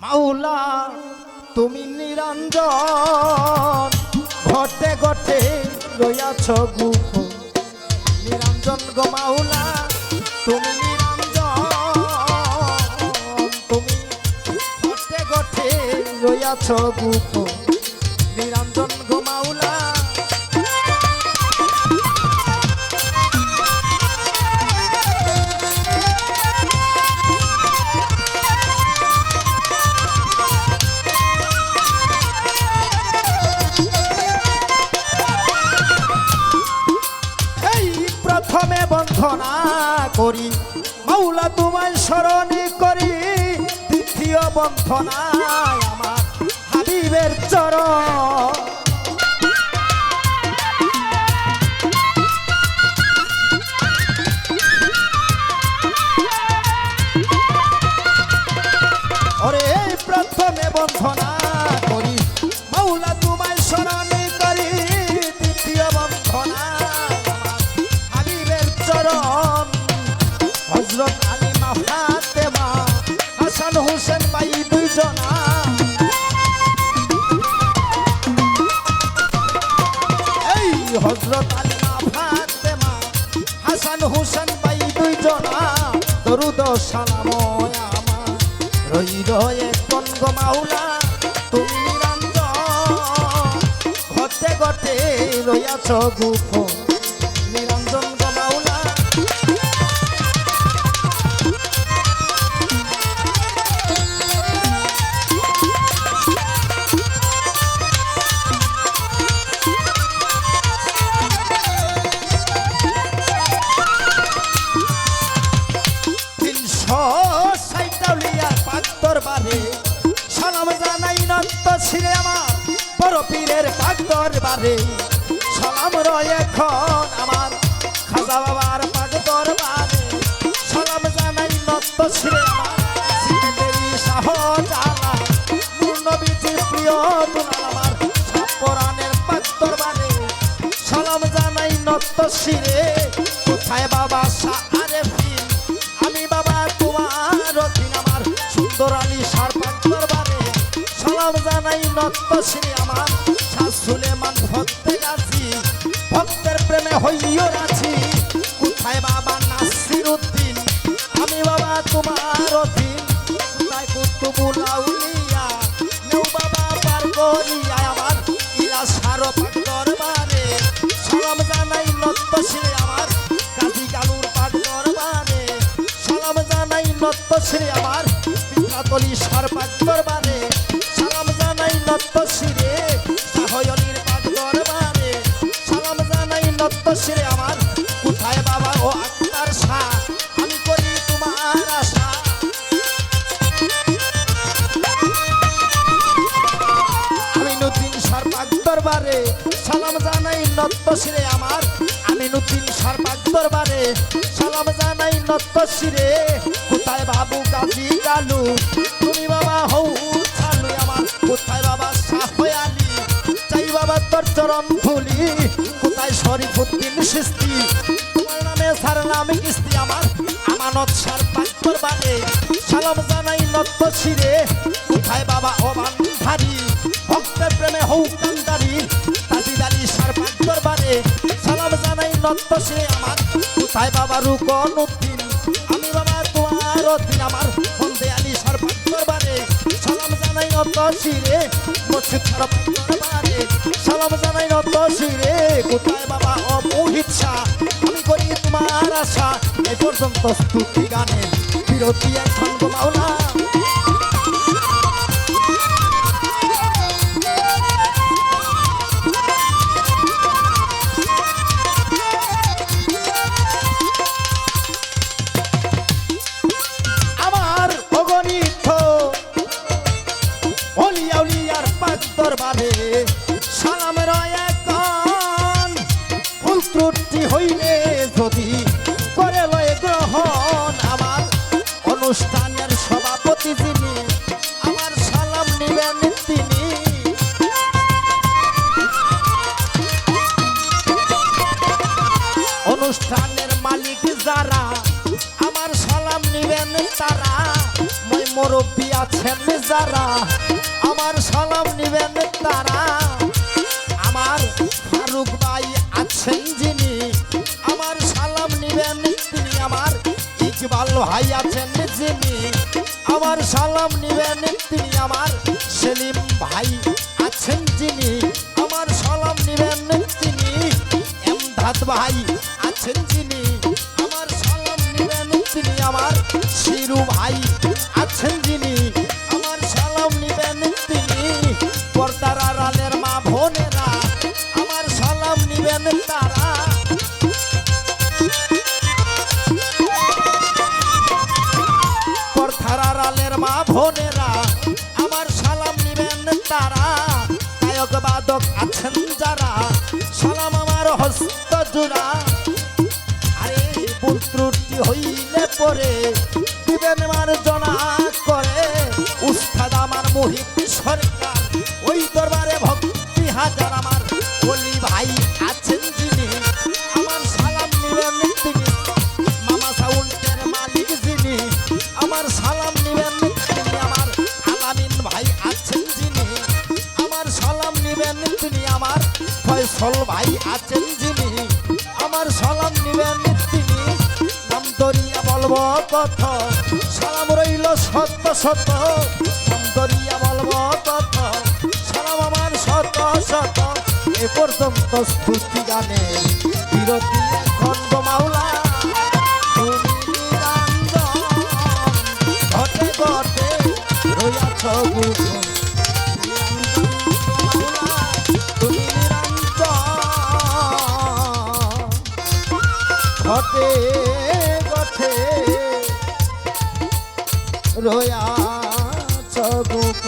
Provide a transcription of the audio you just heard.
মাওলা, তুমি নিরঞ্জন। ঘটে ঘটে রইয়াছ গুহ। নিরঞ্জন গো মাওলা, তুমি নিরঞ্জন। তুমি ঘটে ঘটে রইয়াছ গুফ করি। মাওলা তোমায় স্মরণে করি। দ্বিতীয় বন্ধনায় আমার হাবিবের চরণ। হজরত আলী মা। ফাতেমা হাসান হোসেন ভাই দুইজনা দরুদ সালাম আমা রই রয়ে কনগ মাওলা, তুমি নিরঞ্জন। ঘটে ঘটে রইয়াছ গুফ নন্ত ছিঁড়ে আমার বড় পীরের পাক দরবারে। সালাম রয় এখন আমার খাজা বাবার পাক দরবারে। সালাম জানাই নন্ত ছিঁড়ে আমার শাহ বাবা সারে ফির? আমি বাবা তোমার অধীন আমার সুন্দর আলী সালাম জানাই শিরে আমার। শাহ সুলেমান ভক্তে গাছি ভক্তের প্রেমে হইও রাছি কোথায় বাবা নাসির উদ্দিন আমি বাবা তোমার অধীন। কোথায় কুতুবুল আউলিয়া বাবা পার করিয়া আমার ইলা সারো দরবারে। সালাম জানাই নত্ত শ্রী আমার কাজী কালুর পাক দরবারে। সালাম জানাই আমার পিতাতলি সার পাক দরবারে। জানাই নত্ত শ্রী সাহয়নির পাক দরবারে। সালাম জানাই নত্ত আমার। কোথায় বাবা ও আক্তার শাহ আমি করি তোমার আশা। আমি নতুন সর্বাগ দরবারে। সালাম জানাই নত্ত শিরে আমার। আমি নতুন সর্বাগ দরবারে। সালাম জানাই নত্ত শিরে কোথায় বাবু গাজী গালু? চরণ ধুলি, কোথায় শরীফুদ্দিন সিস্তি তোমার নামে সার নামে কিস্তি আমার, আমানত সার পাক দরবারে সালাম জানাই নত্ত শিরে, কোথায় বাবা অবান্ধারী ভক্তের প্রেমে হৌ কান্দারি তাজিদ আলী সার পাক দরবারে সালাম জানাই নত্ত শিরে আমার, কোথায় বাবা রুকন উদ্দিন? আমি বাবা তোমার অধীন আমার, বন্দে আলী সার পাক দরবারে সালাম জানাই নত্ত শিরে দরবারে সালাম জানাই নত্ত শিরে। কোথায় বাবা শাহ আমি করি তোমার আশা। এ পর্যন্ত স্তুতি গানে। বিরতি এখন মাওলা দরবারে। সভাপতি আমার সালাম নিবেন তিনি। অনুষ্ঠানের মালিক যারা, আমার সালাম নিবেন তারা। মই আছেন যারা, আমার সালাম নিবেন তারা। আমার ফারুক ভাই আছেন যিনি, আমার সালাম নিবেন তিনি। আমার ইকবাল ভাই আছেন যিনি, আমার সালাম নিবেন তিনি আমার সেলিম ভাই আছেন যিনি, আমার সালাম নিবেন তিনি এমদাদ ভাই আছেন যিনি, আমার সালাম নিবেন তিনি আমার শিরু ভাই আছেন যিনি। বোনেরা আমার সালাম নিবেন তারা। গায়ক বাদক আছেন যারা। সালাম আমার হস্ত জোড়া। তিনি আমার। ফয়সল ভাই আছেন যিনি। আমার সালাম নিবেন তিনি। নাম দরিয়া বলব কত সালাম রইল সত্য সত্য। নাম দরিয়া বলব কত সালাম আমার শত শত এ পর্যন্ত স্তুতি গানে। বিরতি খন্ড মাওলা। ঘটে ঘটে, রইয়াছ রয়া চগুক